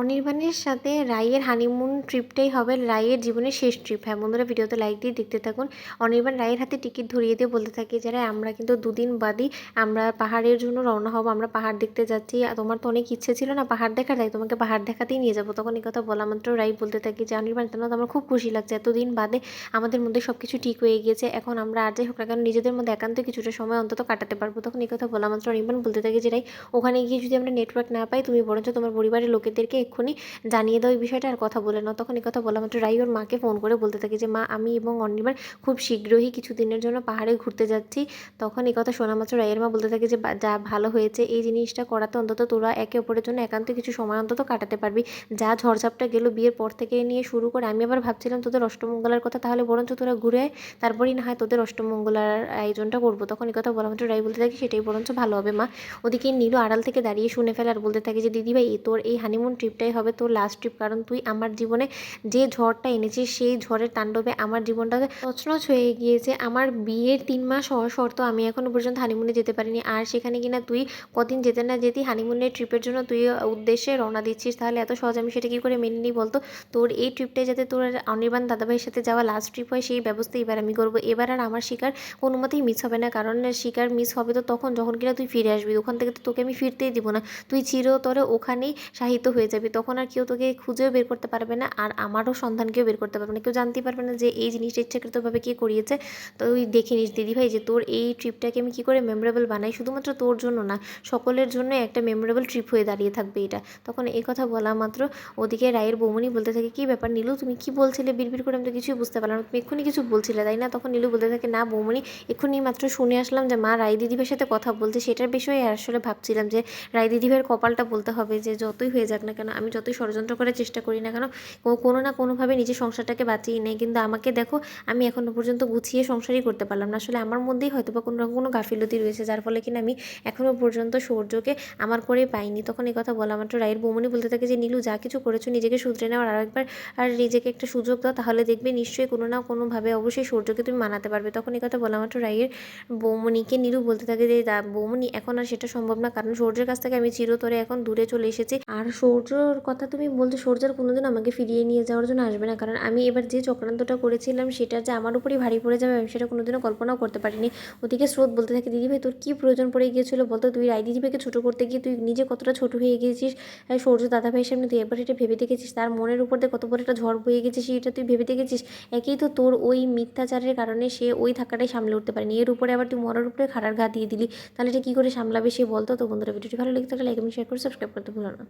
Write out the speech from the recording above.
অনির্বাণের সাথে রায়ের হানিমুন ট্রিপটাই হবে রায়ের জীবনের শেষ ট্রিপ হ্যাঁ বন্ধুরা, ভিডিওতে লাইক দিয়ে দেখতে থাকুন। অনির্বাণ রায়ের হাতে টিকিট ধরিয়ে দিয়ে বলতে থাকে যারা আমরা কিন্তু দুদিন বাদই আমরা পাহাড়ের জন্য রওনা হব, আমরা পাহাড় দেখতে যাচ্ছি। তোমার তো অনেক ইচ্ছে ছিল না পাহাড় দেখার, তাই তোমাকে পাহাড় দেখাতেই নিয়ে যাব। তখন এই কথা বলা মাত্র রাই বলতে থাকি যে, অনির্বাণ, তোমার আমার খুব খুশি লাগছে। এতদিন বাদে আমাদের মধ্যে সব কিছু ঠিক হয়ে গিয়েছে। এখন আমরা আর যাই হোক না কেন, নিজেদের মধ্যে একান্ত কিছুটা সময় অন্তত কাটাতে পারব। তখন এই কথা বলা মাত্র অনির্বাণ বলতে থাকি যে, রাই, ওখানে গিয়ে যদি আমরা নেটওয়ার্ক না পাই, তুমি বরঞ্চ তোমার পরিবারের লোকেদেরকে এক্ষুনি জানিয়ে দাও এই বিষয়টা আর কথা বলে নাও। তখন এই কথা বলা মাত্র রাই ওর মাকে ফোন করে বলতে থাকে যে, মা, আমি এবং অনির্বাণ খুব শীঘ্রই কিছু দিনের জন্য পাহাড়ে ঘুরতে যাচ্ছি। তখন এই কথা শোনা মাত্র রায়ের মা বলতে থাকে যে যা ভালো হয়েছে এই জিনিসটা করাতে অন্তত তোরা একে অপরের জন্য একান্ত কিছু সময় অন্তত কাটাতে পারবি। যা ঝড়ঝাপটা গেল বিয়ের পর থেকে নিয়ে শুরু করে আমি আবার ভাবছিলাম তোদের অষ্টমঙ্গলার কথা, তাহলে বরঞ্চ তোরা ঘুরে আয়। তারপরেই না হয় তোদের অষ্টমঙ্গলার আয়োজনটা করব। তখন কথা বলা মাত্র রাই বলতে থাকে, সেটাই বরঞ্চ ভালো হবে, মা। ওদিকে নীলু আড়াল থেকে দাঁড়িয়ে শুনে ফেলে আর বলতে থাকে যে, দিদিভাই, তোর এই হানিমুন ট্রিপটাই হবে তোর লাস্ট ট্রিপ কারণ তুই আমার জীবনে যে ঝড়টা এনেছিস, সেই ঝড়ের তাণ্ডবে আমার জীবনটা তছনছ হয়ে গিয়েছে। আমার বিয়ের তিন মাস হওয়ার শর্ত আমি এখনও পর্যন্ত হানিমুনে যেতে পারিনি। আর সেখানে কিনা তুই কদিন যেতে না যেতেই হানিমুনের ট্রিপের জন্য তুই উদ্দেশ্যে রওনা দিচ্ছিস। তাহলে এত সহজ আমি সেটা কী করে মেনে নিই বলতো? তোর এই ট্রিপটাই যাতে তোর অনির্বাণ দাদাভাইয়ের সাথে যাওয়া লাস্ট ট্রিপ হয়, সেই ব্যবস্থা এবার আমি করব। এবার আর আমার শিকার কোনো মতেই মিস হবে না। কারণ শিকার মিস হবে তো তখন, যখন কিনা তুই ফিরে আসবি, ওখান থেকে তো তোকে আমি ফিরতেই দিব না। তুই চিরতরে ওখানেই সাহিত্য হয়ে যাবি। তখন আর কেউ তোকে খুঁজেও বের করতে পারবে না আর আমারও সন্ধান কেউ বের করতে পারবে না। কেউ জানতেই পারবে না যে এই জিনিসটা ইচ্ছাকৃতভাবে কে করিয়েছে। তো তুই দেখে নিস দিদিভাই যে তোর এই ট্রিপটাকে আমি কী করে মেমোরেবল বানাই? শুধুমাত্র তোর জন্য না, সকলের জন্য একটা মেমোরেবল ট্রিপ হয়ে দাঁড়িয়ে থাকবে এটা। তখন এই কথা বলা মাত্র ওদিকে রায়ের বৌমনি বলতে থাকে, কী ব্যাপার নীলু, তুমি কি বলছিলে? বিড়বিড় করে আমি তো কিছুই বুঝতে পারলাম তুমি এক্ষুনি কিছু বলছিলে, তাই না? তখন নীলু বলতে থাকে, না বৌমনি, এক্ষুনি মাত্র শুনে আসলাম যে মা রায় দিদিভাইয়ের সাথে কথা বলছে। সেটার বিষয়ে আসলে ভাবছিলাম যে রায় দিদিভাইয়ের কপালটা বলতে হবে যে যতই হয়ে যাক না কেন আমি যতই ষড়যন্ত্র করার চেষ্টা করি না কেন কোনো না কোনোভাবে নিজের সংসারটাকে বাঁচিয়ে নেয়। কিন্তু আমাকে দেখো, আমি এখনও পর্যন্ত গুছিয়ে সংসারই করতে পারলাম না। আসলে আমার মধ্যেই হয়তো বা কোনো রকম কোনো গাফিলতি রয়েছে, যার ফলে কিনা আমি এখনও পর্যন্ত সৌর্যকে আমার করে পাইনি। তখন এই কথা বলা মাত্র রায়ের বৌমনি বলতে থাকে যে, নীলু, যা কিছু করেছ নিজেকে শুধরে নেওয়ার আর একবার আর নিজেকে একটা সুযোগ দাও, তাহলে দেখবে নিশ্চয়ই কোনো না কোনোভাবে অবশ্যই সৌর্যকে তুমি মানাতে পারবে। তখন এই কথা বলা মাত্র রায়ের বৌমনিকে নীলু বলতে থাকে যে বৌমনি, এখন আর সেটা সম্ভব না। কারণ সূর্যের কাছ থেকে আমি চিরতরে এখন দূরে চলে এসেছি। আর সূর্যর কথা তুমি বলছো, সূর্যের কোনোদিন আমাকে ফিরিয়ে নিয়ে যাওয়ার জন্য আসবে না। কারণ আমি এবার যে চক্রান্তটা করেছিলাম, সেটা যে আমার উপরেই ভারী পড়ে যাবে, আমি সেটা কোনোদিনও কল্পনাও করতে পারিনি। ওদিকে স্রোত বলতে থাকে দিদিভাই তোর কী প্রয়োজন পড়ে গিয়েছিল বলতো? তুই রায় দিদিভাইকে ছোটো করতে গিয়ে তুই নিজে কতটা ছোট হয়ে গিয়েছিস? সূর্য দাদাভাইয়ের সামনে তুই এবার এটা ভেবে দেখেছিস? তার মনের উপর দিয়ে কত বড় একটা ঝড় বয়ে গেছে সেটা তুই ভেবে দেখেছিস? একেই তো তোর ওই মিথ্যাচারের কারণে সে ওই থাকাটাই সামলে উঠতে পারেনি। এর উপরে আবার তুই মরার উপরে খাড়ার ঘা দিয়ে দিলি। তাহলে এটা কী করে সামলাবে সে বলতো? তো বন্ধুরা, ভিডিওটি ভালো লেগে থাকলে লাইক এবং শেয়ার করে সাবস্ক্রাইব করতে ভুলো না।